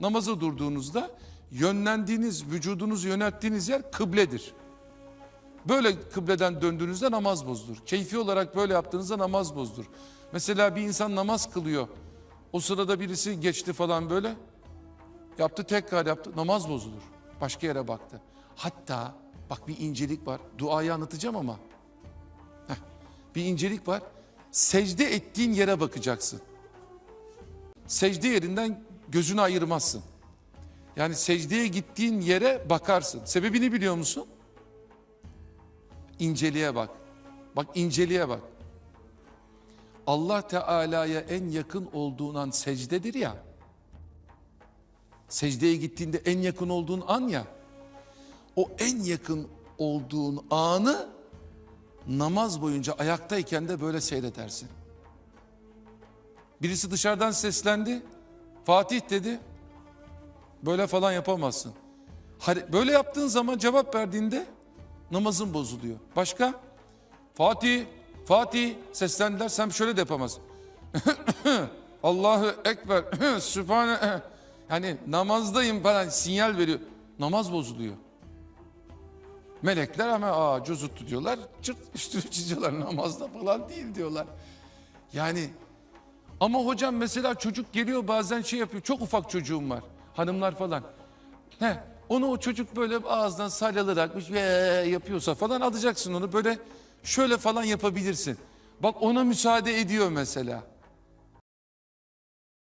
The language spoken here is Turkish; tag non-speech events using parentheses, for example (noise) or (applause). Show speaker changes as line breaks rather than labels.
namaza durduğunuzda yönlendiğiniz, vücudunuzu yönelttiğiniz yer kıbledir. Böyle kıbleden döndüğünüzde namaz bozulur. Keyfi olarak böyle yaptığınızda namaz bozulur. Mesela bir insan namaz kılıyor. O sırada birisi geçti falan böyle. Yaptı tekrar yaptı. Namaz bozulur. Başka yere baktı. Hatta bak bir incelik var. Duayı anlatacağım ama. Heh, bir incelik var. Secde ettiğin yere bakacaksın. Secde yerinden gözünü ayırmazsın. Yani secdeye gittiğin yere bakarsın. Sebebini biliyor musun? İnceliğe bak. Bak inceliğe bak. Allah Teala'ya en yakın olduğun an secdedir ya. Secdeye gittiğinde en yakın olduğun an ya. O en yakın olduğun anı namaz boyunca ayaktayken de böyle seyredersin. Birisi dışarıdan seslendi. Fatih dedi. Böyle falan yapamazsın. Böyle yaptığın zaman cevap verdiğinde namazın bozuluyor. Başka? Fatih, Fatih seslendiler sen şöyle de yapamazsın. (laughs) Allahu Ekber, (laughs) Sübhane. (laughs) Yani namazdayım falan sinyal veriyor. Namaz bozuluyor. Melekler ama aa cüzut tutuyorlar. Çırt üstünü çiziyorlar namazda falan değil diyorlar. Yani ama hocam mesela çocuk geliyor bazen şey yapıyor. Çok ufak çocuğum var. Hanımlar falan. He, onu o çocuk böyle ağızdan salyalırakmış ve yapıyorsa falan alacaksın onu böyle şöyle falan yapabilirsin. Bak ona müsaade ediyor mesela.